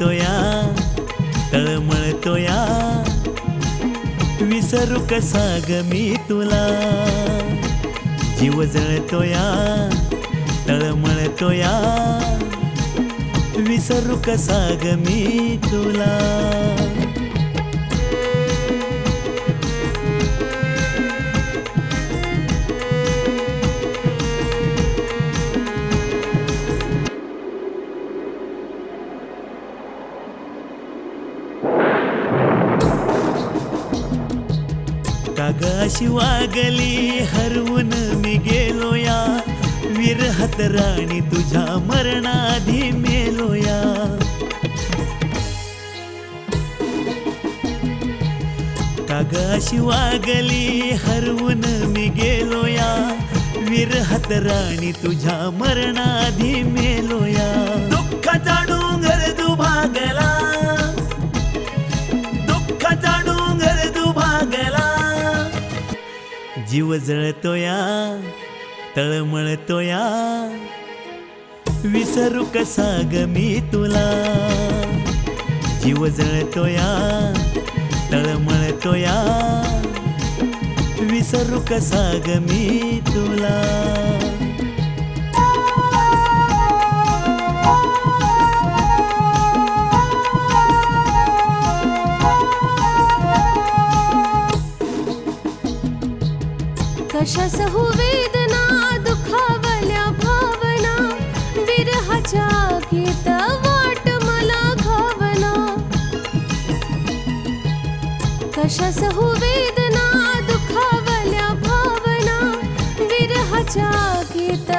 तळमळतोया तळमळतोया. विसरू कसा ग मी तुला? जीव जळतोया तळमळतोया. विसरू कसा ग मी तुला? कागाशी वागली हरवून मी गेलो या विरहत राणी तुझ्या मरणाधी मेलो या कागाशी वागली हरवून मी गेलो या विरहत राणी तुझ्या मरणाधी मेलो या दुःखाचा डोंगर जीव जळतोया तळमळतोया. विसरू कसा ग मी तुला? जीव जळतोया तळमळतोया. विसरू कसा ग मी तुला? कशास वेदना दुखावल्या भावना विरहाच्या गीत वाट मला घावना कशास हो वेदना दुखावल्या भावना विरहाच्या गीत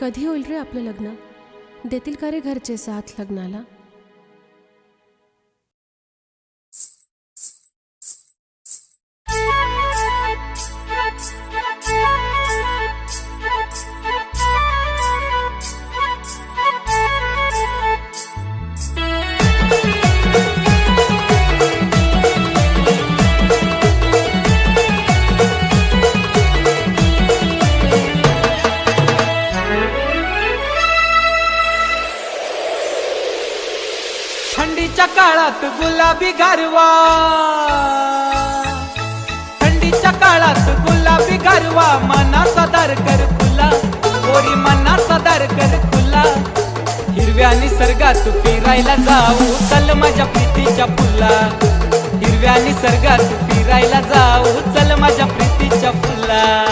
कधी होईल रे आपलं लग्न? देतील का रे घरचे साथ लग्नाला? थंडीच्या काळात गुलाबी गारवा. थंडीच्या काळात गुलाबी गारवा. मनाचा दार कर खुला. पोरी मनाचा कर खुला. हिरव्या निसर्गात फिरायला जाऊ. चल माझ्या प्रीतीच्या फुला. हिरव्या निसर्गात फिरायला जाऊ. चल माझ्या प्रीतीच्या फुला.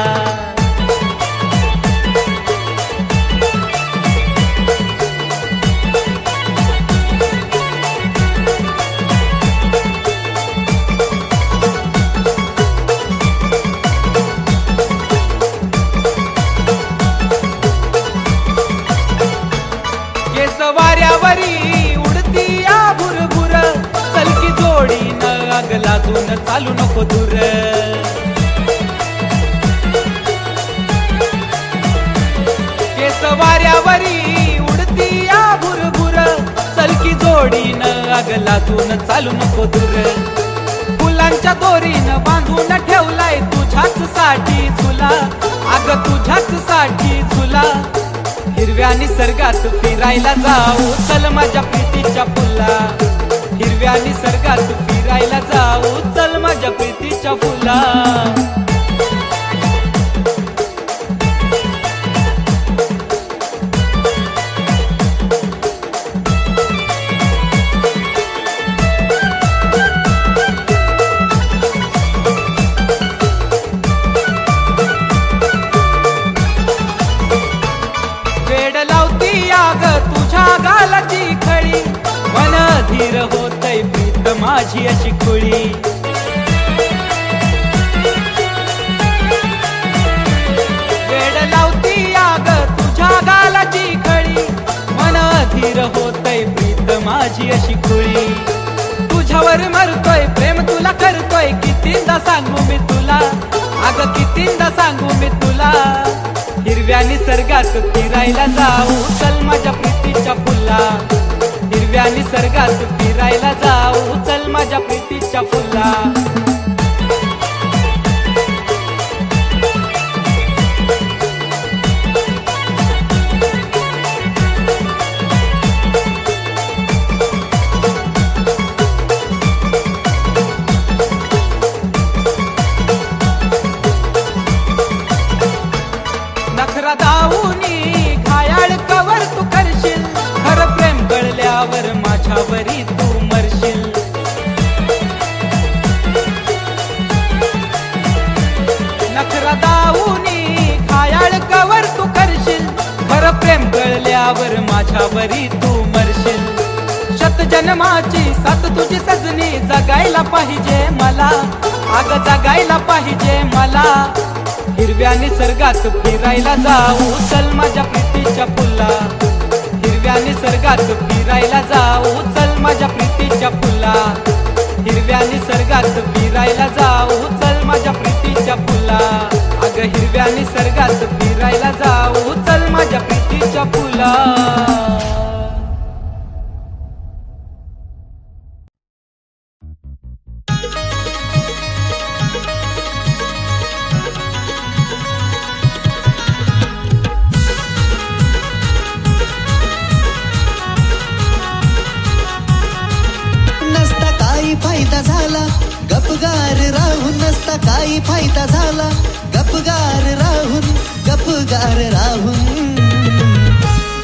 लाजून चालू नको दूर. केस वाऱ्यावरी उडती या भुरभुर. सलकी जोडी आग लाजून चालू नको दूर. फुलांच्या दोरीनं बांधून ठेवलाय तुझ्याच साठी तुला अग तुझ्याच साठी तुला हिरव्या निसर्गात फिरायला जाऊ. चल माझ्या प्रीतीच्या फुला. हिरव्या निसर्गात गायला जाऊ. चल माझ्या प्रीतीच्या फुला. माझी अशी कुळी. वेड लावती आग तुझ्या गालाची खळी. बाहीर होतय प्रीत माझी अशी कुळी. तुझ्यावर मरतोय प्रेम तुला करतोय कितींदा सांगू मी तुला. अग कितींदा सांगू मी तुला. हिरव्या निसर्गात फिरायला जाऊ चल माझ्या प्रीतीच्या फुला हिरव्या निसर्गात फिरायला जाऊ. माझ्या प्रीतीच्या फुला. नखरा दाऊनी घायाळ कवर तू करशील. खर प्रेम कळल्यावर माझ्यावरी तू मरशील. शत जन्माची सात तुझी सजनी जगायला पाहिजे मला. आग जगायला पाहिजे मला. हिरव्या निसर्गात फिरायला जाऊ. चल माझ्या प्रीती हिरव्या निसर्गात फिरायला जाऊ. चल माझ्या प्रीतीच्या फुला. फायदा झाला. गपगार राहून नसता काही फायदा झाला. गपगार राहून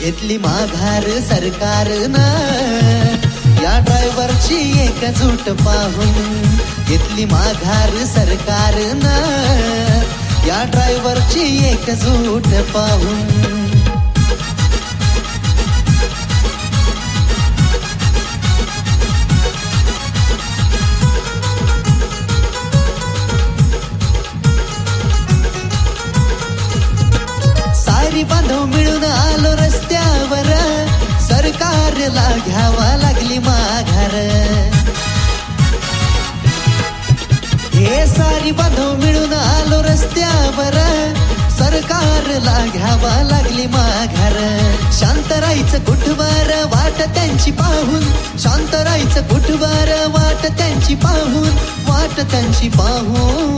घेतली माघार सरकारनं. या ड्रायव्हरची एकजूट पाहून घेतली माघार सरकारनं. या ड्रायव्हरची एकजूट पाहून रस्त्यावर सरकारला घ्यावा लागली माघार. शांत राहायचं कुठवर? वाट त्यांची पाहून. शांत राहायचं कुठवर? वाट त्यांची पाहून. वाट त्यांची पाहून.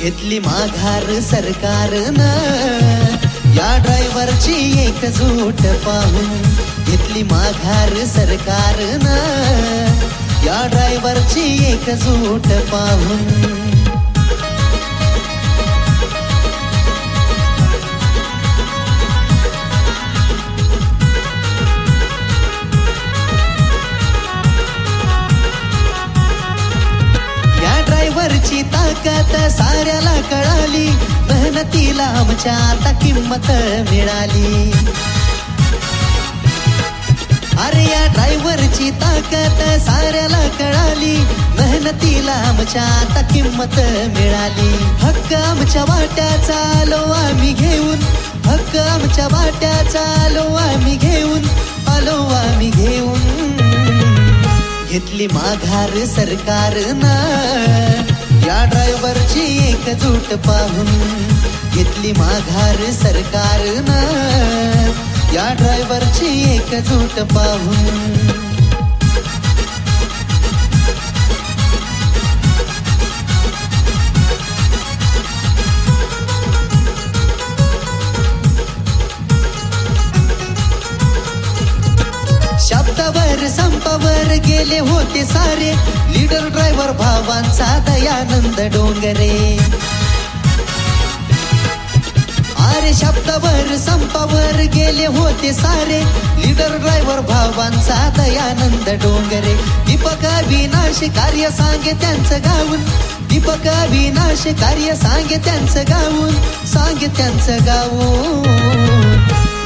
घेतली माघार सरकारनं. या ड्रायव्हरची एकजूट पाहून. घेतली माघार सरकारनं. या ड्रायव्हरची एकजूट पाहून. ताकद साऱ्याला कळाली. मेहनतीला आमच्या आता किंमत मिळाली. अरे या ड्रायव्हरची ताकद साऱ्याला कळाली. मेहनतीला आमच्या आता किंमत मिळाली. हक्क आमच्या वाट्याचा आलो आम्ही घेऊन. हक्क आमच्या वाट्याचा आलो आम्ही घेऊन. आलो आम्ही घेऊन. घेतली माघार सरकारनं. या ड्रायव्हरची एकजूट पाहून घेतली माघार सरकारनं. या ड्रायव्हरची एकजूट पाहून शब्दावर संपावर गेले होते सारे. लीडर ड्रायव्हर भावांचा दयानंद डोंगरे. अरे शब्दावर संपावर गेले होते सारे. लीडर ड्रायव्हर भावांचा दयानंद डोंगरे. दीपक अविनाश कार्य सांगे त्यांचं गाऊन. दीपक अविनाश कार्य सांगे त्यांचं गाऊन. सांगे त्यांचं गाऊन.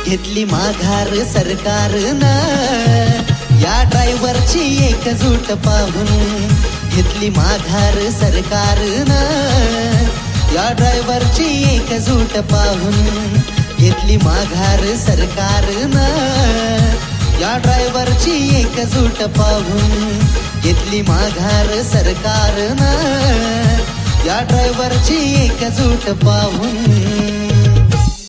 घेतली माघार सरकारनं. या ड्रायव्हरची एकजूट पाहून घेतली माघार सरकारनं. या ड्रायव्हरची एकजूट पाहून घेतली माघार सरकारनं. या ड्रायव्हरची एकजूट पाहून घेतली माघार सरकारनं. या ड्रायव्हरची एकजूट पाहून